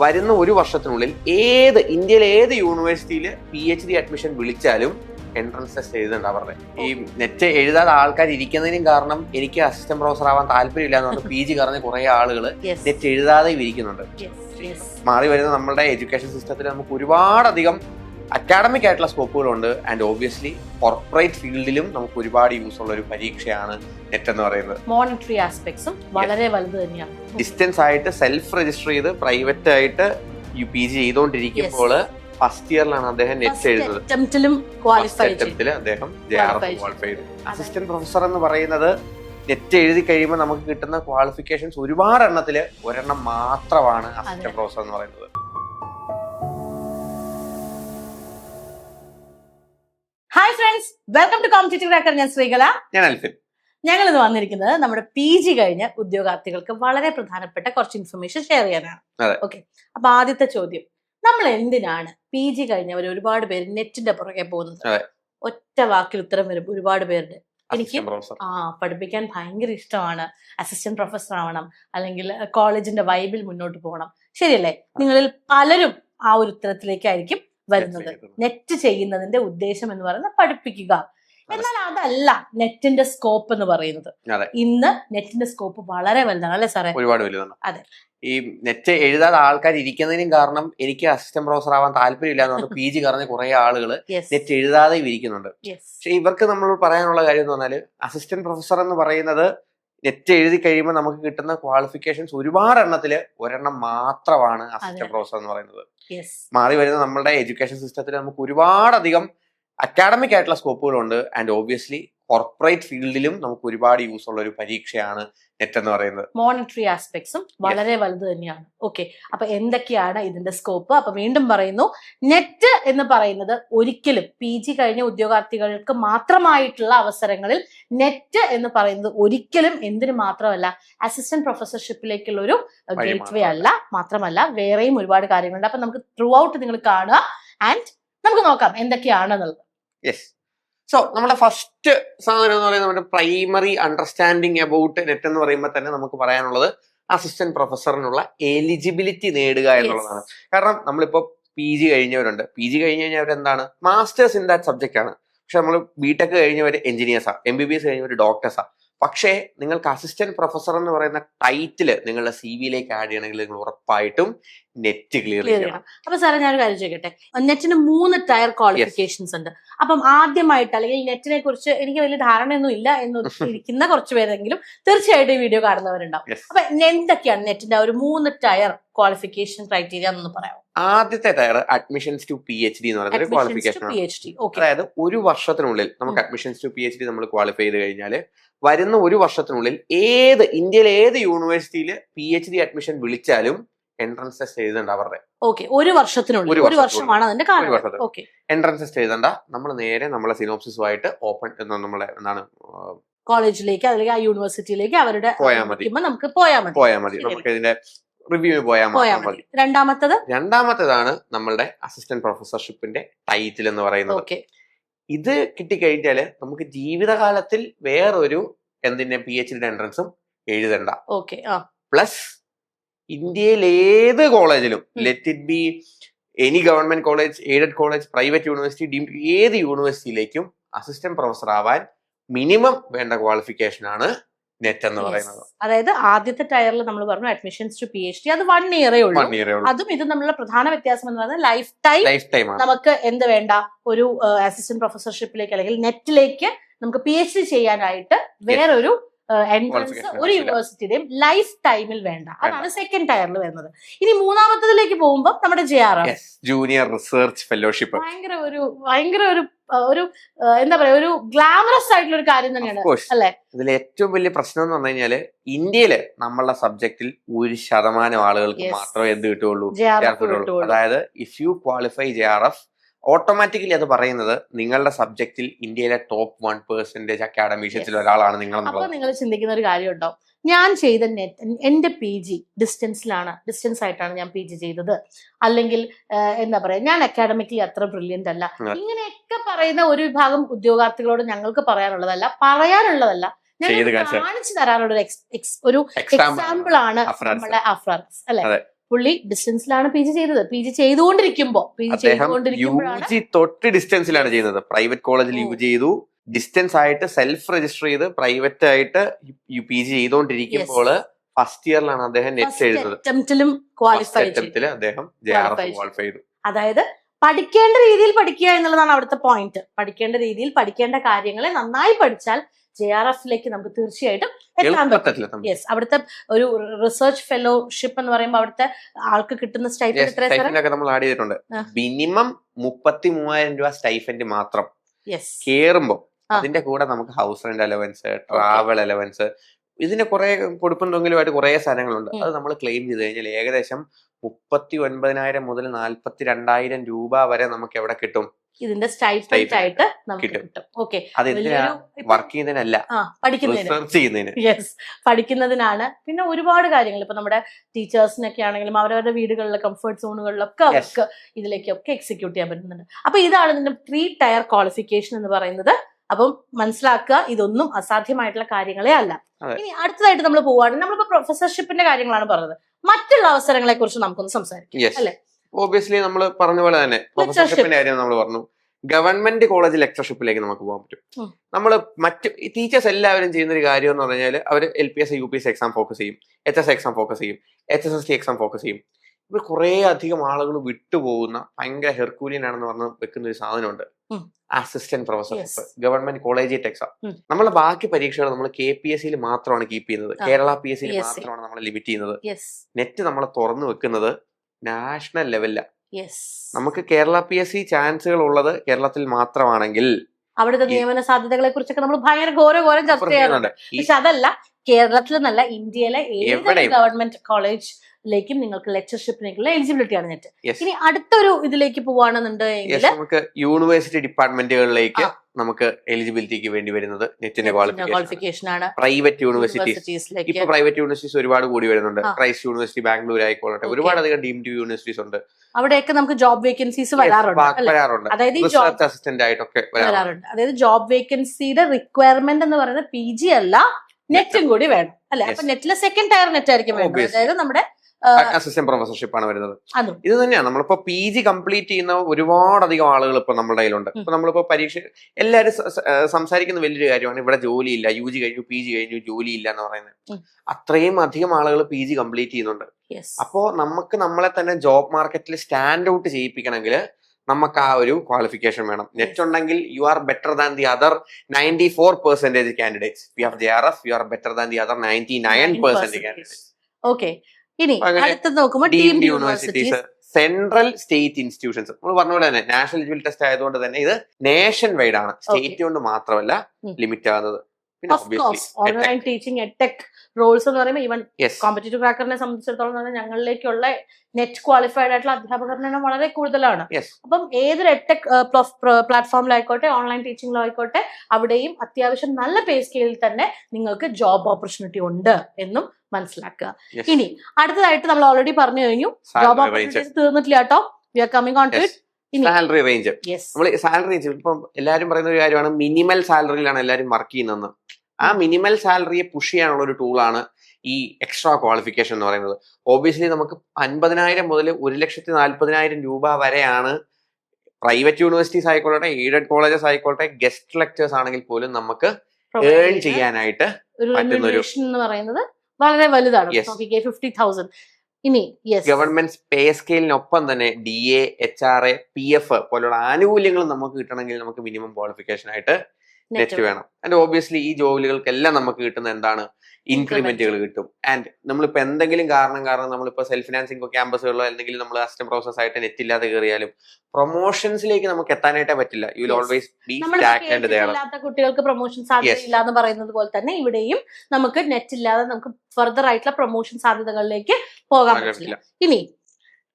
വരുന്ന ഒരു വർഷത്തിനുള്ളിൽ ഏത് ഇന്ത്യയിലെ ഏത് യൂണിവേഴ്സിറ്റിയിൽ പി എച്ച് ഡി അഡ്മിഷൻ വിളിച്ചാലും എൻട്രൻസ് ടെസ്റ്റ് എഴുതുന്നുണ്ട് അവരുടെ. ഈ നെറ്റ് എഴുതാതെ ആൾക്കാർ ഇരിക്കുന്നതിനും കാരണം എനിക്ക് അസിസ്റ്റന്റ് പ്രൊഫസർ ആവാൻ താല്പര്യമില്ല എന്ന് പറഞ്ഞ് പി ജി പറഞ്ഞ കുറെ ആളുകൾ നെറ്റ് എഴുതാതെ ഇരിക്കുന്നുണ്ട്. മാറി വരുന്ന നമ്മുടെ എഡ്യൂക്കേഷൻ സിസ്റ്റത്തിൽ നമുക്ക് ഒരുപാടധികം അക്കാഡമിക് ആയിട്ടുള്ള സ്കോപ്പുകളുണ്ട് ആൻഡ് ഓബിയസ്ലി കോർപ്പറേറ്റ് ഫീൽഡിലും നമുക്ക് ഒരുപാട് യൂസ് ഉള്ള ഒരു പരീക്ഷയാണ് നെറ്റ് എന്ന് പറയുന്നത്. മോണിറ്ററി ആസ്പെക്ട്സും വളരെ വലുത് തന്നെയാണ്. ഡിസ്റ്റൻസ് ആയിട്ട് സെൽഫ് രജിസ്റ്റർ ചെയ്ത് പ്രൈവറ്റ് ആയിട്ട് യു പി ജി ചെയ്തുകൊണ്ടിരിക്കുമ്പോൾ ഫസ്റ്റ് ഇയറിലാണ് അദ്ദേഹം നെറ്റ് എഴുതുന്നത്. അറ്റംപ്റ്റിലും ക്വാളിഫൈ ചെയ്തു അദ്ദേഹം ജെ ആർ എഫ് ക്വാളിഫൈ ചെയ്തു അസിസ്റ്റന്റ് പ്രൊഫസർ എന്ന് പറയുന്നത് നെറ്റ് എഴുതി കഴിയുമ്പോൾ നമുക്ക് കിട്ടുന്ന ക്വാളിഫിക്കേഷൻസ് ഒരുപാട് എണ്ണത്തിൽ ഒരെണ്ണം മാത്രമാണ് അസിസ്റ്റന്റ് പ്രൊഫസർ എന്ന് പറയുന്നത്. Hi friends welcome to competitive cracker ഞാൻ ശ്രീകല. ഞാൻ അൽഫിൻ. ഞങ്ങൾ ഇന്ന് വന്നിരിക്കുന്നത് നമ്മുടെ പി ജി കഴിഞ്ഞ ഉദ്യോഗാർത്ഥികൾക്ക് വളരെ പ്രധാനപ്പെട്ട കുറച്ച് ഇൻഫർമേഷൻ ഷെയർ ചെയ്യാനാണ്. ഓക്കെ അപ്പൊ ആദ്യത്തെ ചോദ്യം. നമ്മൾ എന്തിനാണ് പി ജി കഴിഞ്ഞവർ ഒരുപാട് പേര് നെറ്റിന്റെ പുറകെ പോകുന്നത്? ഒറ്റ വാക്കിൽ ഉത്തരം വരും ഒരുപാട് പേരുടെ എനിക്ക് ആ പഠിപ്പിക്കാൻ ഭയങ്കര ഇഷ്ടമാണ്. അസിസ്റ്റന്റ് പ്രൊഫസർ ആവണം. അല്ലെങ്കിൽ കോളേജിന്റെ വൈബിൽ മുന്നോട്ട് പോകണം. ശരിയല്ലേ? നിങ്ങളിൽ പലരും ആ ഒരു ഉത്തരത്തിലേക്കായിരിക്കും വരുന്നത്. നെറ്റ് ചെയ്യുന്നതിന്റെ ഉദ്ദേശം എന്ന് പറയുന്നത് പഠിപ്പിക്കുക. എന്നാൽ അതല്ല നെറ്റിന്റെ സ്കോപ്പ് എന്ന് പറയുന്നത്. ഇന്ന് നെറ്റിന്റെ സ്കോപ്പ് വളരെ വലുതാണ് അല്ലെ സാറേ? ഒരുപാട് വലുതാണ്. അതെ. ഈ നെറ്റ് എഴുതാതെ ആൾക്കാർ ഇരിക്കുന്നതിനും കാരണം എനിക്ക് അസിസ്റ്റന്റ് പ്രൊഫസർ ആവാൻ താല്പര്യമില്ല എന്ന് പറഞ്ഞ് പി ജി പറഞ്ഞ കുറെ ആളുകൾ നെറ്റ് എഴുതാതെയും ഇരിക്കുന്നുണ്ട്. പക്ഷെ ഇവർക്ക് നമ്മൾ പറയാനുള്ള കാര്യം എന്ന് പറഞ്ഞാൽ അസിസ്റ്റന്റ് പ്രൊഫസർ എന്ന് പറയുന്നത് നെറ്റ് എഴുതി കഴിയുമ്പോൾ നമുക്ക് കിട്ടുന്ന ക്വാളിഫിക്കേഷൻസ് ഒരുപാട് എണ്ണത്തിൽ ഒരെണ്ണം മാത്രമാണ് അസിസ്റ്റന്റ്. പ്രൊഫസർ എന്ന് പറയുന്നത്. മാറി വരുന്ന നമ്മുടെ എഡ്യൂക്കേഷൻ സിസ്റ്റത്തിൽ നമുക്ക് ഒരുപാടധികം അക്കാഡമിക് ആയിട്ടുള്ള സ്കോപ്പുകളുണ്ട് ആൻഡ് ഓബിയസ്ലി കോർപ്പറേറ്റ് ഫീൽഡിലും നമുക്ക് ഒരുപാട് യൂസ് ഉള്ള ഒരു പരീക്ഷയാണ് നെറ്റ് എന്ന് പറയുന്നത്. മോണിറ്ററി ആസ്പെക്ട്സും വളരെ വലുത് തന്നെയാണ്. ഓക്കെ അപ്പൊ എന്തൊക്കെയാണ് ഇതിന്റെ സ്കോപ്പ് അപ്പൊ വീണ്ടും പറയുന്നു നെറ്റ് എന്ന് പറയുന്നത് ഒരിക്കലും പി ജി കഴിഞ്ഞ ഉദ്യോഗാർത്ഥികൾക്ക് മാത്രമായിട്ടുള്ള അവസരങ്ങളിൽ നെറ്റ് എന്ന് പറയുന്നത് ഒരിക്കലും എന്തിനു മാത്രമല്ല അസിസ്റ്റന്റ് പ്രൊഫസർഷിപ്പിലേക്കുള്ള ഒരു ഗേറ്റ് വേ അല്ല മാത്രമല്ല വേറെയും ഒരുപാട് കാര്യങ്ങളുണ്ട്. അപ്പൊ നമുക്ക് ത്രൂ ഔട്ട് നിങ്ങൾ കാണുക ആൻഡ് നമുക്ക് നോക്കാം എന്തൊക്കെയാണെന്നുള്ളത്. യെസ് സോ നമ്മുടെ ഫസ്റ്റ് സാധനം എന്ന് പറയുന്നത് നമ്മുടെ പ്രൈമറി അണ്ടർസ്റ്റാൻഡിങ് അബൌട്ട് നെറ്റ് എന്ന് പറയുമ്പോൾ തന്നെ നമുക്ക് പറയാനുള്ളത് അസിസ്റ്റന്റ് പ്രൊഫസറിനുള്ള എലിജിബിലിറ്റി നേടുക എന്നുള്ളതാണ്. കാരണം നമ്മളിപ്പോ പി ജി കഴിഞ്ഞവരുണ്ട്. പി ജി കഴിഞ്ഞ് കഴിഞ്ഞാൽ അവരെന്താണ്? മാസ്റ്റേഴ്സ് ഇൻ ദാറ്റ് സബ്ജക്റ്റ് ആണ്. പക്ഷെ നമ്മൾ ബിടെക് കഴിഞ്ഞവർ എഞ്ചിനീയേഴ്സാണ് എം ബി ബി എസ് കഴിഞ്ഞവർ ഡോക്ടേഴ്സാണ് പക്ഷേ നിങ്ങൾക്ക് അസിസ്റ്റന്റ് പ്രൊഫസർ എന്ന് പറയുന്ന ടൈറ്റിൽ നിങ്ങളുടെ സി വിയിലേക്ക് ആഡ് ചെയ്യണമെങ്കിൽ നിങ്ങൾ ഉറപ്പായിട്ടും നെറ്റ് ക്ലിയർ ചെയ്യണം. അപ്പൊ സാറേ ഞാനൊരു കാര്യം ചോദിക്കട്ടെ? നെറ്റിന് മൂന്ന് ടയർ ക്വാളിഫിക്കേഷൻസ് ഉണ്ട്. അപ്പം ആദ്യമായിട്ട് അല്ലെങ്കിൽ നെറ്റിനെ കുറിച്ച് എനിക്ക് വലിയ ധാരണയൊന്നും ഇല്ല എന്ന് ഇരിക്കുന്ന കുറച്ച് പേരെങ്കിലും തീർച്ചയായിട്ടും ഈ വീഡിയോ കാണുന്നവരുണ്ടാവും. അപ്പൊ എന്തൊക്കെയാണ് നെറ്റിന്റെ ഒരു മൂന്ന് ടയർ ക്വാളിഫിക്കേഷൻ ക്രൈറ്റീരിയ എന്നൊന്ന് പറയാം ആദ്യത്തെ tier admissions to P H D എന്ന് പറയുന്ന ഒരു ക്വാളിഫിക്കേഷൻ അതായത് ഒരു വർഷത്തിനുള്ളിൽ നമുക്ക് admissions to P H D നമ്മൾ ക്വാളിഫൈ ചെയ്ത് കഴിഞ്ഞാൽ വരുന്ന ഒരു വർഷത്തിനുള്ളിൽ ഏത് ഇന്ത്യയിലെ ഏത് യൂണിവേഴ്സിറ്റിയിൽ പി എച്ച് ഡി അഡ്മിഷൻ വിളിച്ചാലും എൻട്രൻസ് ടെസ്റ്റ് എഴുതണ്ട അവരുടെ. ഓക്കെ ഒരു വർഷത്തിനുള്ളിൽ ഒരു വർഷമാണ് അതിന്റെ കാലം. ഓക്കെ എൻട്രൻസ് ടെസ്റ്റ് എഴുതണ്ട. നമ്മൾ നേരെ നമ്മളെ സിനോപ്സിസുമായിട്ട് ഓപ്പൺ നമ്മളെ എന്താണ് കോളേജിലേക്ക് അല്ലെങ്കിൽ ആ യൂണിവേഴ്സിറ്റിയിലേക്ക് അവരുടെ പോയാൽ മതി. നമുക്ക് പോയാൽ മതി. പോയാൽ മതി. നമുക്ക് ഇതിന്റെ റിവ്യൂ പോയാൽ മതി. മതി. രണ്ടാമത്തത്? രണ്ടാമത്തേതാണ് നമ്മളുടെ അസിസ്റ്റന്റ് പ്രൊഫസർഷിപ്പിന്റെ ടൈറ്റിൽ എന്ന് പറയുന്നത്. ഓക്കെ ഇത് കിട്ടിക്കഴിഞ്ഞാൽ നമുക്ക് ജീവിതകാലത്തിൽ വേറൊരു എന്തിന്റെ പി എച്ച് ഡി എൻട്രൻസും എഴുതണ്ട. പ്ലസ് ഇന്ത്യയിൽ ഏത് കോളേജിലും let it be any government college aided college private university deemed ഏത് യൂണിവേഴ്സിറ്റിയിലേക്കും അസിസ്റ്റന്റ് പ്രൊഫസർ ആവാൻ മിനിമം വേണ്ട ക്വാളിഫിക്കേഷൻ ആണ് നെറ്റ് എന്ന് പറയുന്നത്. അതായത് ആദ്യത്തെ ടയറിൽ നമ്മൾ പറഞ്ഞു admissions to P H D അത് വൺ ഇയറേ ഉള്ളൂ. വൺ ഇയറേ ഉള്ളൂ. അതും ഇത് നമ്മളുടെ പ്രധാന വ്യത്യാസം എന്ന് പറയുന്നത് ലൈഫ് ടൈം ലൈഫ് ടൈം നമുക്ക് എന്ത് വേണ്ട? ഒരു അസിസ്റ്റന്റ് പ്രൊഫസർഷിപ്പിലേക്ക് അല്ലെങ്കിൽ നെറ്റിലേക്ക് നമുക്ക് പി എച്ച് ഡി ചെയ്യാനായിട്ട് വേറൊരു എൻട്രൻസ് ഒരു. യൂണിവേഴ്സിറ്റിയുടെയും ലൈഫ് ടൈമിൽ വേണ്ട. അതാണ് സെക്കൻഡ് ടയറിൽ വരുന്നത്. ഇനി മൂന്നാമത്തതിലേക്ക് പോകുമ്പോൾ നമ്മുടെ J R F junior research fellowship ഭയങ്കര ഒരു ഭയങ്കര ഒരു ഒരു എന്താ പറയാ ഒരു ഗ്ലാമറസ് ആയിട്ടുള്ള ഒരു കാര്യം തന്നെയാണ് അല്ലെ? ഇതിൽ ഏറ്റവും വലിയ പ്രശ്നം എന്ന് പറഞ്ഞു കഴിഞ്ഞാൽ ഇന്ത്യയിൽ നമ്മളുടെ സബ്ജക്റ്റിൽ ഒരു ശതമാനം ആളുകൾക്ക് മാത്രമേ എന്ത്. കിട്ടുള്ളൂ അതായത് if you qualify J R F automatically അത് പറയുന്നത് നിങ്ങളുടെ സബ്ജക്റ്റിൽ ഇന്ത്യയിലെ ടോപ്പ് വൺ പെർസെന്റേജ് അക്കാഡമിഷ്യത്തിൽ ഒരാളാണ് നിങ്ങൾ അപ്പൊ നിങ്ങൾ ചിന്തിക്കുന്ന ഒരു കാര്യം ഉണ്ടോ ഞാൻ ചെയ്ത നെറ്റ് എന്റെ പി ജി ഡിസ്റ്റൻസിലാണ് ഡിസ്റ്റൻസ് ആയിട്ടാണ് ഞാൻ പി ജി ചെയ്തത്. അല്ലെങ്കിൽ എന്താ പറയാ ഞാൻ അക്കാഡമിക്കലി അത്ര ബ്രില്യന്റ് അല്ല. ഇങ്ങനെയൊക്കെ പറയുന്ന ഒരു വിഭാഗം ഉദ്യോഗാർത്ഥികളോട് ഞങ്ങൾക്ക് പറയാനുള്ളതല്ല. പറയാനുള്ളതല്ല. ഞാൻ കാണിച്ചു തരാനുള്ള ഒരു എക്സാമ്പിൾ ആണ് നമ്മളെ നമ്മുടെ അഫ്രാൻസ് അല്ലെ. പുള്ളി ഡിസ്റ്റൻസിലാണ് പി ജി ചെയ്തത്. പി ജി ചെയ്തുകൊണ്ടിരിക്കുമ്പോ പി ജി അദ്ദേഹം യു ചെയ്തുകൊണ്ടിരിക്കുമ്പോഴാണ് ജി തൊട്ട് ഡിസ്റ്റൻസിലാണ് ചെയ്യുന്നത് പ്രൈവറ്റ് കോളേജിൽ. യു ചെയ്തു. ഡിസ്റ്റൻസ് ആയിട്ട് സെൽഫ് രജിസ്റ്റർ ചെയ്ത് പ്രൈവറ്റ് ആയിട്ട് പി ജി ചെയ്തുകൊണ്ടിരിക്കുമ്പോൾ ഫസ്റ്റ് ഇയറിലാണ് അദ്ദേഹം നെറ്റ് എഴുതുന്നത് അറ്റംപ്റ്റിലും ഫസ്റ്റ് ക്വാളിഫൈ ചെയ്തു. അറ്റംപ്റ്റിൽ അദ്ദേഹം J R Qualify F qualify ചെയ്തു. അതായത് പഠിക്കേണ്ട രീതിയിൽ പഠിക്കുക എന്നുള്ളതാണ് അവിടുത്തെ പോയിന്റ് പഠിക്കേണ്ട രീതിയിൽ പഠിക്കേണ്ട കാര്യങ്ങളെ നന്നായി പഠിച്ചാൽ ജെ ആർ എഫിലേക്ക് നമുക്ക് തീർച്ചയായിട്ടും എത്താൻ പറ്റും. യെസ് അവിടുത്തെ ഒരു റിസർച്ച് ഫെലോഷിപ്പ് എന്ന് പറയുമ്പോൾ അവിടുത്തെ ആൾക്ക് കിട്ടുന്ന സ്റ്റൈപ്പ് എത്ര സാറേ സ്റ്റൈഫൻഡ് നമ്മൾ ആഡ് ചെയ്തിട്ടുണ്ട്. ആ. മിനിമം മുപ്പത്തി മൂവായിരം രൂപ സ്റ്റൈഫൻഡ് മാത്രം യെസ് കേറുമ്പോ ആ. അതിന്റെ കൂടെ നമുക്ക് house rent allowance travel allowance ഇതിന് കുറെ പൊടുപ്പും തൊങ്കിലുമായിട്ട് കുറെ സാധനങ്ങളുണ്ട്. അത് നമ്മൾ ക്ലെയിം ചെയ്ത് കഴിഞ്ഞാൽ ഏകദേശം മുപ്പത്തി ഒൻപതിനായിരം മുതൽ നാല്പത്തി രണ്ടായിരം രൂപ വരെ നമുക്ക് എവിടെ കിട്ടും? ഇതിന്റെ സ്റ്റൈപ്പൻഡ് ആയിട്ട് നമുക്ക് കിട്ടും. ഓക്കെ വർക്ക് ചെയ്യുന്നതിനല്ല. പഠിക്കുന്നതിന്. യെസ് പഠിക്കുന്നതിനാണ്. പിന്നെ ഒരുപാട് കാര്യങ്ങൾ. ഇപ്പൊ നമ്മുടെ ടീച്ചേഴ്സിനൊക്കെ ആണെങ്കിലും അവരവരുടെ വീടുകളിലെ കംഫർട്ട് സോണുകളിലൊക്കെ. അവർക്ക് ഇതിലേക്കൊക്കെ എക്സിക്യൂട്ട് ചെയ്യാൻ പറ്റുന്നുണ്ട്. അപ്പൊ ഇതാണ് ഇതിന്റെ ത്രീ ടയർ ക്വാളിഫിക്കേഷൻ എന്ന് പറയുന്നത്. അപ്പം മനസ്സിലാക്കുക ഇതൊന്നും അസാധ്യമായിട്ടുള്ള കാര്യങ്ങളെ അല്ല. ഇനി അടുത്തതായിട്ട് നമ്മൾ പോവുകയാണെങ്കിൽ നമ്മളിപ്പോ പ്രൊഫസർഷിപ്പിന്റെ കാര്യങ്ങളാണ് പറഞ്ഞത്. മറ്റുള്ള അവസരങ്ങളെ കുറിച്ച് നമുക്കൊന്ന് സംസാരിക്കാം അല്ലേ? ഓബിയസ്ലി നമ്മൾ പറഞ്ഞ പോലെ തന്നെ പ്രൊഫസർഷിപ്പിന്റെ കാര്യം നമ്മൾ പറഞ്ഞു. ഗവൺമെന്റ് കോളേജ് ലെക്ചർഷിപ്പിലേക്ക് നമുക്ക് പോകാൻ പറ്റും. നമ്മൾ മറ്റു ടീച്ചേഴ്സ് എല്ലാവരും ചെയ്യുന്ന ഒരു കാര്യം എന്ന് പറഞ്ഞാൽ അവർ L P S U P S exam focus ചെയ്യും. എച്ച് എസ് എക്സാം ഫോക്കസ് ചെയ്യും. H S S T exam focus ചെയ്യും. ഇവർ കുറെ അധികം ആളുകൾ വിട്ടുപോകുന്ന ഭയങ്കര ഹെർക്കൂലിയൻ ആണെന്ന് പറഞ്ഞ് വെക്കുന്ന ഒരു സാധനമുണ്ട് assistant professorship government collegiate exam നമ്മളെ ബാക്കി പരീക്ഷകൾ നമ്മൾ കെ പി എസ് സിയിൽ മാത്രമാണ് കീപ്പ് ചെയ്യുന്നത്. കേരള പി എസ് സിയിൽ മാത്രമാണ് നമ്മൾ ലിമിറ്റ് ചെയ്യുന്നത്. നെറ്റ് നമ്മൾ തുറന്നു വെക്കുന്നത് നാഷണൽ ലെവലിലാണ് നമുക്ക് കേരള പി എസ് സി ചാൻസുകൾ ഉള്ളത് കേരളത്തിൽ മാത്രമാണെങ്കിൽ അവിടുത്തെ നിയമന സാധ്യതകളെ കുറിച്ചൊക്കെ നമ്മൾ ഭയങ്കര ഘോര ഘോരം ചർച്ച ചെയ്യാറുണ്ട്. പക്ഷെ അതല്ല കേരളത്തിൽ നല്ല ഇന്ത്യയിലെ ഏത് ഗവൺമെന്റ് ഗവൺമെന്റ് കോളേജിലേക്കും നിങ്ങൾക്ക് ലെക്ചർഷിപ്പിലേക്കുള്ള എലിജിബിലിറ്റി ആണ് നെറ്റ്. ഇനി അടുത്തൊരു ഇതിലേക്ക് പോവാണെന്നുണ്ടെങ്കിൽ നമുക്ക് യൂണിവേഴ്സിറ്റി ഡിപ്പാർട്ട്മെന്റുകളിലേക്ക് നമുക്ക് എലിജിബിലിറ്റിക്ക് വേണ്ടി വരുന്നത് നെറ്റിന്റെ ക്വാളിഫിക്കേഷൻ ആണ്. പ്രൈവറ്റ് യൂണിവേഴ്സിറ്റീസ് ഇപ്പൊ പ്രൈവറ്റ് യൂണിവേഴ്സിറ്റീസ് ഒരുപാട് കൂടി വരുന്നുണ്ട്. ക്രൈസ്റ്റ് യൂണിവേഴ്സിറ്റി ബാംഗ്ലൂർ ആയിക്കോട്ടെ Okay. ഒരുപാട് അധികം ഡീംഡ് യൂണിവേഴ്സിറ്റീസ് ഉണ്ട്. അവിടെയൊക്കെ നമുക്ക് ജോബ് വേക്കൻസീസ് വരാറുണ്ട് അതായത് അസിസ്റ്റന്റ് ആയിട്ടൊക്കെ വരാറുണ്ട്. വരാറുണ്ട്. അതായത് ജോബ് വേക്കൻസിയുടെ റിക്വയർമെന്റ് എന്ന് പറയുന്നത് പി ജി അല്ല നെറ്റും കൂടി വേണം അല്ലെ? അപ്പൊ നെറ്റിലെ സെക്കൻഡ് ടയർ നെറ്റ് ആയിരിക്കും വേണ്ടത്. അതായത് നമ്മുടെ അസിസ്റ്റന്റ് പ്രൊഫസർഷിപ്പ് ആണ് വരുന്നത്. ഇത് തന്നെയാണ് നമ്മളിപ്പോ പി ജി കംപ്ലീറ്റ് ചെയ്യുന്ന ഒരുപാടധികം ആളുകൾ ഇപ്പൊ നമ്മുടെ കയ്യിലുണ്ട്. ഇപ്പൊ നമ്മളിപ്പോ പരീക്ഷ എല്ലാവരും സംസാരിക്കുന്ന വലിയൊരു കാര്യമാണ് ഇവിടെ ജോലിയില്ല യു ജി കഴിഞ്ഞു പി ജി കഴിഞ്ഞു ജോലിയില്ല എന്ന് പറയുന്നത്. അത്രയും അധികം ആളുകൾ പി ജി കംപ്ലീറ്റ് ചെയ്യുന്നുണ്ട്. അപ്പോ നമുക്ക് നമ്മളെ തന്നെ ജോബ് മാർക്കറ്റിൽ സ്റ്റാൻഡ് ഔട്ട് ചെയ്യിപ്പിക്കണമെങ്കിൽ നമുക്ക് ആ ഒരു ക്വാളിഫിക്കേഷൻ വേണം. നെറ്റ് ഉണ്ടെങ്കിൽ you are better than the other ninety four percentage candidates you have J R F you are better than the other ninety nine percent candidates okay ഇനി അടുത്തത് നോക്കുമ്പോൾ deemed universities central state institutions നമ്മൾ പറഞ്ഞ പോലെ തന്നെ national eligible test ആയതുകൊണ്ട് തന്നെ ഇത് നേഷൻ വൈഡ് ആണ് സ്റ്റേറ്റ് കൊണ്ട് മാത്രമല്ല ലിമിറ്റ് ആകുന്നത്. ഓൺലൈൻ ടീച്ചിങ് എടെക് റോൾസ് എന്ന് പറയുമ്പോൾ ഈവൻ കോമ്പറ്റേറ്റീവ് ക്രാക്കറിനെ സംബന്ധിച്ചിടത്തോളം തന്നെ ഞങ്ങളിലേക്കുള്ള നെറ്റ് ക്വാളിഫൈഡ് ആയിട്ടുള്ള അധ്യാപകരുടെ എണ്ണം വളരെ കൂടുതലാണ്. അപ്പം ഏതൊരു എടെക് പ്ലാറ്റ്ഫോമിലായിക്കോട്ടെ ഓൺലൈൻ ടീച്ചിങ്ങിലായിക്കോട്ടെ അവിടെയും അത്യാവശ്യം നല്ല പേ സ്കെയിലിൽ തന്നെ നിങ്ങൾക്ക് ജോബ് ഓപ്പർച്യൂണിറ്റി ഉണ്ട് എന്നും മനസ്സിലാക്കുക. ഇനി അടുത്തതായിട്ട് നമ്മൾ ഓൾറെഡി പറഞ്ഞു കഴിഞ്ഞു. ജോബ് ഓപ്പർച്യൂണിറ്റീസ് തീർന്നിട്ടില്ല കേട്ടോ we are coming on to it salary range നമ്മൾ സാലറി റേഞ്ച് ഇപ്പം എല്ലാവരും പറയുന്ന ഒരു കാര്യമാണ് മിനിമൽ സാലറിയിലാണ് എല്ലാവരും വർക്ക് ചെയ്യുന്നതെന്ന്. ആ മിനിമൽ സാലറിയെ പുഷ് ചെയ്യാനുള്ള ഒരു ടൂളാണ് ഈ എക്സ്ട്രാ ക്വാളിഫിക്കേഷൻ എന്ന് പറയുന്നത്. ഓബിയസ്ലി നമുക്ക് അൻപതിനായിരം മുതൽ ഒരു ലക്ഷത്തി നാല്പതിനായിരം രൂപ വരെയാണ് പ്രൈവറ്റ് യൂണിവേഴ്സിറ്റീസ് ആയിക്കോട്ടെ എയ്ഡഡ് കോളേജസ് ആയിക്കോട്ടെ ഗസ്റ്റ് ലെക്ചേഴ്സ് ആണെങ്കിൽ പോലും നമുക്ക് ഏൺ ചെയ്യാനായിട്ട് പറ്റുന്ന ഒരു- വളരെ വലുതാണ്. നോക്കിക്കേ ഫിഫ്റ്റി തൗസൻഡ് ഇനി ഗവൺമെന്റ് പേ സ്കെയിലിനൊപ്പം തന്നെ D A H R A P F പോലുള്ള ആനുകൂല്യങ്ങൾ നമുക്ക് കിട്ടണമെങ്കിൽ നമുക്ക് മിനിമം ക്വാളിഫിക്കേഷൻ ആയിട്ട് നെറ്റ് വേണം. ആൻഡ് ഓബിയസ്ലി ഈ ജോലികൾക്കെല്ലാം നമുക്ക് കിട്ടുന്ന എന്താണ്? ഇൻക്രിമെന്റുകൾ കിട്ടും. ആൻഡ് നമ്മളിപ്പോ എന്തെങ്കിലും കാരണം കാരണം നമ്മളിപ്പോ സെൽഫ് ഫിനാൻസിംഗ് ക്യാമ്പസുകളോ അല്ലെങ്കിൽ നമ്മൾ അസിസ്റ്റന്റ് പ്രോസസ് ആയിട്ട് നെറ്റ് ഇല്ലാതെ കയറിയാലും പ്രൊമോഷൻസിലേക്ക് നമുക്ക് എത്താനായിട്ടേ പറ്റില്ല. യു വിൽ ഓൾവേസ് ബി ഇല്ലാത്ത കുട്ടികൾക്ക് പ്രൊമോഷൻ സാധ്യതയില്ല എന്ന് പറയുന്നത് പോലെ തന്നെ ഇവിടെയും നമുക്ക് നെറ്റ് ഇല്ലാതെ നമുക്ക് ഫർദർ ആയിട്ടുള്ള പ്രൊമോഷൻ സാധ്യതകളിലേക്ക് പോകാൻ പറ്റില്ല. ഇനി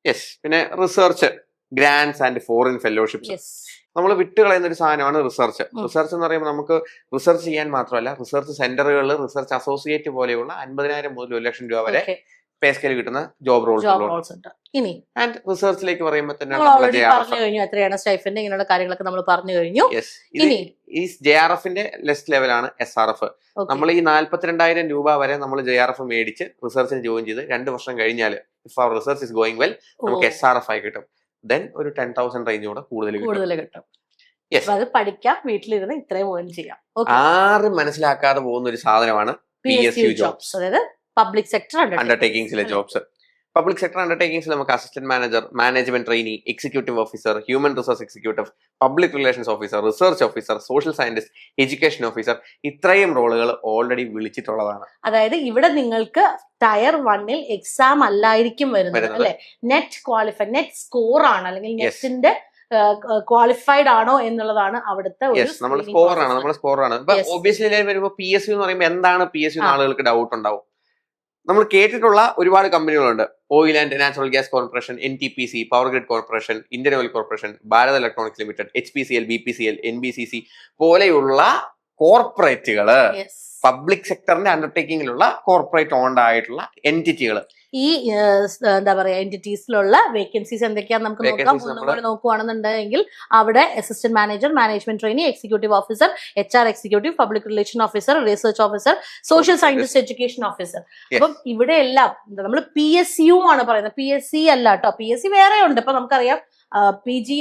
യെസ് പിന്നെ research grants and foreign fellowships yes നമ്മൾ വിട്ടുകളയുന്ന ഒരു സാധനമാണ് റിസർച്ച്. റിസർച്ച് എന്ന് പറയുമ്പോൾ നമുക്ക് റിസർച്ച് ചെയ്യാൻ മാത്രമല്ല റിസർച്ച് സെന്ററുകളിൽ റിസർച്ച് അസോസിയേറ്റ് പോലെയുള്ള അൻപതിനായിരം മുതൽ ഒരു ലക്ഷം രൂപ വരെ പേ സ്കെയിൽ കിട്ടുന്ന ജോബ് റോൾസ് ഉണ്ട്. ഇനി ആൻഡ് റിസർച്ചിലേക്ക് പറയുമ്പോൾ തന്നെ പറഞ്ഞു കഴിഞ്ഞു. എത്രയാണ് സ്റ്റൈഫിന്റെ ഇങ്ങനെയുള്ള കാര്യങ്ങളൊക്കെ നമ്മൾ പറഞ്ഞു കഴിഞ്ഞു. ഇനി ഈ ജെ ആർ എഫിന്റെ ലെസ്റ്റ് ലെവലാണ് എസ് ആർ എഫ് നമ്മൾ ഈ നാല്പത്തിരണ്ടായിരം രൂപ വരെ നമ്മൾ ജെ ആർ എഫ് മേടിച്ച് റിസർച്ചിന് ജോയിൻ ചെയ്ത് രണ്ട് വർഷം കഴിഞ്ഞാൽ ഇഫ് അവർ റിസർച്ച് ഇസ് ഗോയിങ് വെൽ നമുക്ക് എസ് ആർ എഫ് ആയി കിട്ടും. ദെൻ ഒരു ടെൻ തൗസൻഡ് റേഞ്ച് കൂടെ കൂടുതൽ കൂടുതൽ കിട്ടും. അത് പഠിക്കാം വീട്ടിലിരുന്ന് ഇത്രയും ഏൺ ചെയ്യാം. ആരും മനസ്സിലാക്കാതെ പോകുന്ന ഒരു സാധനമാണ് പി എസ് യു ജോബ്സ് അതായത് പബ്ലിക് സെക്ടർ അണ്ടർടേക്കിംഗ്സിലെ ജോബ്സ് പബ്ലിക് സെക്ടർ അണ്ടർടേക്കിംഗ്സിൽ നമുക്ക് assistant manager management trainee executive officer human resource executive public relations officer research officer social scientist education officer ഇത്രയും റോളുകൾ ഓൾറെഡി വിളിച്ചിട്ടുള്ളതാണ്. അതായത് ഇവിടെ നിങ്ങൾക്ക് ടയർ വണ്ണിൽ എക്സാം അല്ലായിരിക്കും വരുന്നത്. അല്ലെ? നെറ്റ് ക്വാളിഫൈ നെറ്റ് സ്കോർ ആണ് അല്ലെങ്കിൽ. നെറ്റിന്റെ ക്വാളിഫൈഡ് ആണോ എന്നുള്ളതാണ് അവിടുത്തെ നമ്മൾ സ്കോർ ആണ് നമ്മുടെ നമ്മൾ സ്കോർ ആണ്. ഒബിയസ്ലി വരുമ്പോൾ പി എസ് സി എന്ന് പറയുമ്പോൾ എന്താണ് പി എസ് സി ആളുകൾക്ക് ഡൗട്ട് ഉണ്ടാവും. നമ്മൾ കേട്ടിട്ടുള്ള ഒരുപാട് കമ്പനികളുണ്ട്. Oil and natural gas corporation N T P C power grid corporation Indian oil corporation Bharat electronics limited H P C L B P C L N B C C പോലെയുള്ള കോർപ്പറേറ്റുകൾ public സെക്ടറിന്റെ അണ്ടർടേക്കിങ്ങിലുള്ള corporate owned ആയിട്ടുള്ള എന്റിറ്റികൾ ഈ എന്താ പറയാ എന്റിറ്റീസിലുള്ള vacancies എന്തൊക്കെയാണ് നമുക്ക് നോക്കാം. ഒന്നും കൂടി നോക്കുവാണെന്നുണ്ടെങ്കിൽ അവിടെ assistant manager management trainee executive officer H R executive public relation officer research officer social scientist education officer അപ്പം ഇവിടെ എല്ലാം നമ്മൾ പി എസ് യു ആണ് പറയുന്നത്. പി എസ് സി അല്ല കേട്ടോ. പി എസ് സി വേറെ ഉണ്ട്. ഇപ്പൊ നമുക്കറിയാം പി ജി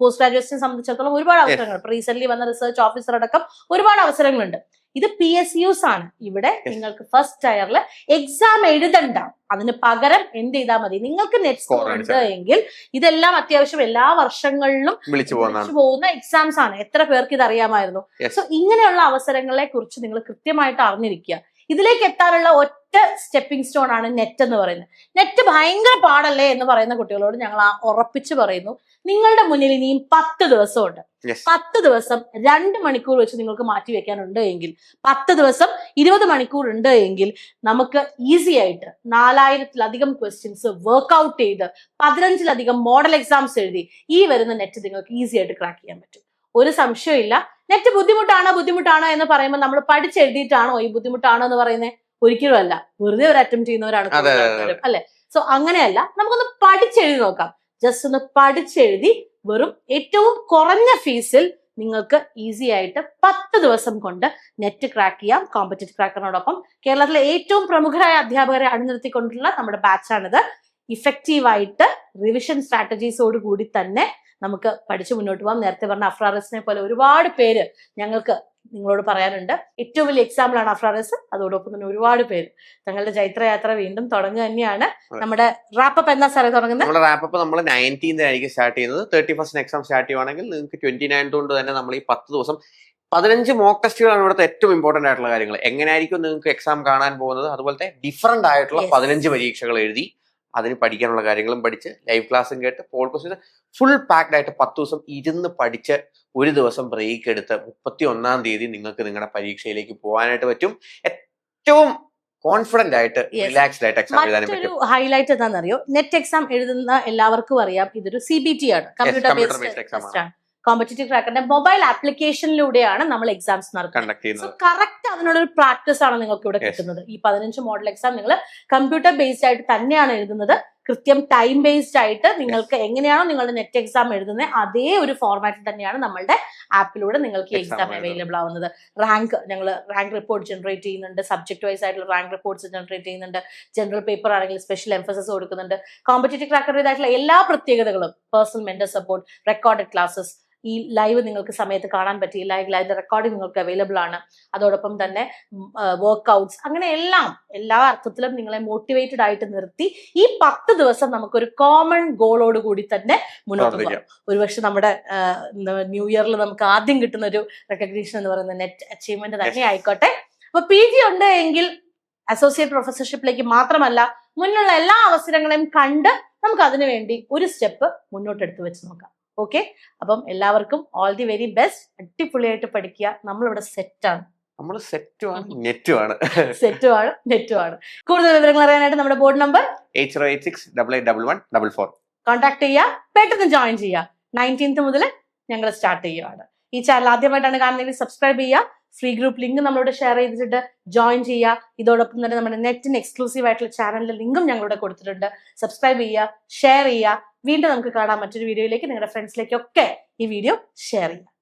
പോസ്റ്റ് ഗ്രാജുവേഷനെ സംബന്ധിച്ചിടത്തോളം ഒരുപാട് അവസരങ്ങൾ. റീസെന്റ് വന്ന റിസർച്ച് ഓഫീസർ അടക്കം ഒരുപാട് അവസരങ്ങളുണ്ട്. ഇത് പി എസ് യുസ് ആണ്. ഇവിടെ നിങ്ങൾക്ക് ഫസ്റ്റ് ടയറിൽ എക്സാം എഴുതണ്ട. അതിന് പകരം എന്ത് ചെയ്താൽ മതി. നിങ്ങൾക്ക് നെറ്റ് സ്കോർ ഉണ്ട് എങ്കിൽ ഇതെല്ലാം അത്യാവശ്യം എല്ലാ വർഷങ്ങളിലും വിളിച്ചു പോകുന്ന എക്സാംസ് ആണ്. എത്ര പേർക്ക് ഇത് അറിയാമായിരുന്നു? സോ ഇങ്ങനെയുള്ള അവസരങ്ങളെ കുറിച്ച് നിങ്ങൾ കൃത്യമായിട്ട് അറിഞ്ഞിരിക്കുക. ഇതിലേക്ക് എത്താനുള്ള ഒറ്റ സ്റ്റെപ്പിംഗ് സ്റ്റോൺ ആണ് നെറ്റ് എന്ന് പറയുന്നത്. നെറ്റ് ഭയങ്കര പാടല്ലേ എന്ന് പറയുന്ന കുട്ടികളോട് ഞങ്ങൾ ആ ഉറപ്പിച്ച് പറയുന്നു. നിങ്ങളുടെ മുന്നിൽ ഇനിയും പത്ത് ദിവസമുണ്ട്. പത്ത് ദിവസം രണ്ട് മണിക്കൂർ വെച്ച് നിങ്ങൾക്ക് മാറ്റി വെക്കാനുണ്ട് എങ്കിൽ പത്ത് ദിവസം ഇരുപത് മണിക്കൂർ ഉണ്ട് എങ്കിൽ നമുക്ക് ഈസി ആയിട്ട് നാലായിരത്തിലധികം ക്വസ്റ്റ്യൻസ് വർക്ക്ഔട്ട് ചെയ്ത് പതിനഞ്ചിലധികം മോഡൽ എക്സാംസ് എഴുതി ഈ വരുന്ന നെറ്റ് നിങ്ങൾക്ക് ഈസി ആയിട്ട് ക്രാക്ക് ചെയ്യാൻ പറ്റും. ഒരു സംശയമില്ല നെറ്റ് ബുദ്ധിമുട്ടാണ് ബുദ്ധിമുട്ടാണ് എന്ന് പറയുമ്പോൾ നമ്മൾ പഠിച്ചെഴുതിയിട്ടാണോ ഈ ബുദ്ധിമുട്ടാണോ എന്ന് പറയുന്നത് ഒരിക്കലും അല്ല. വെറുതെ ഒരു അറ്റംപ്റ്റ് ചെയ്യുന്നവരാണ് അല്ലെ? സോ അങ്ങനെയല്ല. നമുക്കൊന്ന് പഠിച്ചെഴുതി നോക്കാം. ജസ്റ്റ് ഒന്ന് പഠിച്ചെഴുതി വെറും ഏറ്റവും കുറഞ്ഞ ഫീസിൽ നിങ്ങൾക്ക് ഈസി ആയിട്ട് പത്ത് ദിവസം കൊണ്ട് നെറ്റ് ക്രാക്ക് ചെയ്യാം കോമ്പറ്റീവ് ക്രാക്കറിനോടൊപ്പം കേരളത്തിലെ ഏറ്റവും പ്രമുഖരായ അധ്യാപകരെ അണിനിർത്തിക്കൊണ്ടുള്ള നമ്മുടെ ബാച്ചാണിത് ഇഫക്റ്റീവായിട്ട് റിവിഷൻ സ്ട്രാറ്റജീസോട് കൂടി തന്നെ നമുക്ക് പഠിച്ചു മുന്നോട്ട് പോകാം നേരത്തെ പറഞ്ഞ അഫ്രാറസിനെ പോലെ ഒരുപാട് പേര് ഞങ്ങൾക്ക് നിങ്ങളോട് പറയാനുണ്ട്. ഏറ്റവും വലിയ എക്സാമ്പിൾ ആണ് അഫ്രാറസ്. അതോടൊപ്പം തന്നെ ഒരുപാട് പേര്. തങ്ങളുടെ ചൈത്രയാത്ര വീണ്ടും തുടങ്ങുക തന്നെയാണ്. നമ്മുടെ റാപ്പപ്പ് എന്നാ സാറേ തുടങ്ങുന്നത്. നമ്മുടെ റാപ്പപ്പ് നമ്മൾ നയന്റീൻ ആയിരിക്കും സ്റ്റാർട്ട് ചെയ്യുന്നത്. തേർട്ടി ഫസ്റ്റ് എക്സാം സ്റ്റാർട്ട് ചെയ്യുവാണെങ്കിൽ നിങ്ങൾക്ക് ട്വന്റി നയൻ കൊണ്ട് തന്നെ നമ്മൾ ഈ പത്ത് ദിവസം പതിനഞ്ച് മോക്ക് ടെസ്റ്റുകളാണ് ഇവിടുത്തെ ഏറ്റവും ഇമ്പോർട്ടന്റ് ആയിട്ടുള്ള കാര്യങ്ങൾ. എങ്ങനെയായിരിക്കും നിങ്ങൾക്ക് എക്സാം കാണാൻ പോകുന്നത്? അതുപോലത്തെ ഡിഫറെന്റ് ആയിട്ടുള്ള. പതിനഞ്ച് പരീക്ഷകൾ എഴുതി അതിന് പഠിക്കാനുള്ള കാര്യങ്ങളും പഠിച്ച് ലൈവ് ക്ലാസ്സും കേട്ട് പോൾ ക്വസ്റ്റ്യൻ ഫുൾ പാക്ഡ് ആയിട്ട് പത്ത് ദിവസം ഇരുന്ന് പഠിച്ച് ഒരു ദിവസം ബ്രേക്ക് എടുത്ത് മുപ്പത്തി ഒന്നാം തീയതി നിങ്ങൾക്ക് നിങ്ങളുടെ പരീക്ഷയിലേക്ക് പോകാനായിട്ട് പറ്റും. ഏറ്റവും കോൺഫിഡന്റ് ആയിട്ട് റിലാക്സ്ഡ് ആയിട്ട് എക്സാം എഴുതാനും പറ്റും. ഹൈലൈറ്റ് എന്താണെന്നറിയോ? നെറ്റ് എക്സാം എഴുതുന്ന എല്ലാവർക്കും അറിയാം. ഇതൊരു സി ബി ടി ആണ്. കമ്പ്യൂട്ടർ ബേസ്ഡ് എക്സാം ആണ്. കോമ്പറ്റേറ്റീവ് ട്രാക്കറിന്റെ മൊബൈൽ ആപ്ലിക്കേഷനിലൂടെയാണ് നമ്മൾ എക്സാംസ് നടത്തുന്നത്. സോ കറക്റ്റ് അതിനുള്ള ഒരു പ്രാക്ടീസ് ആണ് നിങ്ങൾക്ക് ഇവിടെ കിട്ടുന്നത്. ഈ പതിനഞ്ച് മോഡൽ എക്സാം നിങ്ങൾ കമ്പ്യൂട്ടർ ബേസ്ഡ് ആയിട്ട് തന്നെയാണ് എഴുതുന്നത്. കൃത്യം ടൈം ബേസ്ഡ് ആയിട്ട് നിങ്ങൾക്ക് എങ്ങനെയാണോ നിങ്ങളുടെ നെറ്റ് എക്സാം എഴുതുന്നത് അതേ ഒരു ഫോർമാറ്റിൽ തന്നെയാണ് നമ്മളുടെ ആപ്പിലൂടെ നിങ്ങൾക്ക് ഈ എക്സാം. അവൈലബിൾ ആവുന്നത്. റാങ്ക് ഞങ്ങൾ റാങ്ക് റിപ്പോർട്ട് ജനറേറ്റ് ചെയ്യുന്നുണ്ട്. സബ്ജക്ട് വൈസ് ആയിട്ടുള്ള റാങ്ക് റിപ്പോർട്ട്സ് ജനറേറ്റ് ചെയ്യുന്നുണ്ട്. ജനറൽ പേപ്പർ ആണെങ്കിൽ സ്പെഷ്യൽ എംഫസസ് കൊടുക്കുന്നുണ്ട്. കോമ്പറ്റേറ്റീവ് ക്രാക്കറിന്റെതായിട്ടുള്ള എല്ലാ പ്രത്യേകതകളും personal mentor support recorded classes ഈ ലൈവ് നിങ്ങൾക്ക് സമയത്ത് കാണാൻ പറ്റിയില്ല എങ്കിൽ അതിന്റെ റെക്കോർഡിംഗ് നിങ്ങൾക്ക് അവൈലബിൾ ആണ്. അതോടൊപ്പം തന്നെ വർക്ക്ഔട്ട്സ് അങ്ങനെ എല്ലാം എല്ലാ അർത്ഥത്തിലും നിങ്ങളെ മോട്ടിവേറ്റഡ് ആയിട്ട് നിർത്തി ഈ പത്ത് ദിവസം നമുക്കൊരു കോമൺ ഗോളോട് കൂടി തന്നെ മുന്നോട്ട് പോകാം. ഒരു ഒരുപക്ഷെ നമ്മുടെ ന്യൂ ഇയറിൽ നമുക്ക് ആദ്യം കിട്ടുന്ന ഒരു റെക്കഗ്നീഷൻ എന്ന് പറയുന്നത് നെറ്റ് അച്ചീവ്മെന്റ് തന്നെ ആയിക്കോട്ടെ. അപ്പൊ പി ജി ഉണ്ട് എങ്കിൽ അസോസിയേറ്റ് പ്രൊഫസർഷിപ്പിലേക്ക് മാത്രമല്ല മുന്നുള്ള എല്ലാ അവസരങ്ങളെയും കണ്ട് നമുക്ക് അതിനുവേണ്ടി ഒരു സ്റ്റെപ്പ് മുന്നോട്ടെടുത്ത് വെച്ച് നോക്കാം. ഓക്കെ അപ്പം എല്ലാവർക്കും ഓൾ ദി വെരി ബെസ്റ്റ് അടിപൊളിയായിട്ട് പഠിക്കുക. നമ്മളിവിടെ സെറ്റാണ് നമ്മൾ സെറ്റുമാണ് നെറ്റുമാണ് സെറ്റുമാണ് നെറ്റുമാണ് കൂടുതൽ വിവരങ്ങൾ അറിയാനായിട്ട് നമ്മുടെ board number eight zero eight six double eight double one double four contact ചെയ്യുക. പെട്ടെന്ന് ജോയിൻ ചെയ്യുക. നയന്റീൻത്ത് മുതൽ ഞങ്ങൾ സ്റ്റാർട്ട് ചെയ്യുകയാണ് ഈ ചാനൽ ആദ്യമായിട്ടാണ് കാണുന്നതെങ്കിൽ സബ്സ്ക്രൈബ് ചെയ്യുക. ഫ്രീ ഗ്രൂപ്പ് ലിങ്ക് നമ്മളോട് ഷെയർ ചെയ്തിട്ട് ജോയിൻ ചെയ്യുക. ഇതോടൊപ്പം തന്നെ നമ്മുടെ നെറ്റിന് എക്സ്ക്ലൂസീവ് ആയിട്ടുള്ള ചാനലിന്റെ ലിങ്കും ഞങ്ങളിവിടെ കൊടുത്തിട്ടുണ്ട്. സബ്സ്ക്രൈബ് ചെയ്യുക ഷെയർ ചെയ്യുക. വീണ്ടും നമുക്ക് കാണാൻ മറ്റൊരു വീഡിയോയിലേക്ക് നിങ്ങളുടെ ഫ്രണ്ട്സിലേക്കൊക്കെ ഈ വീഡിയോ ഷെയർ ചെയ്യുക.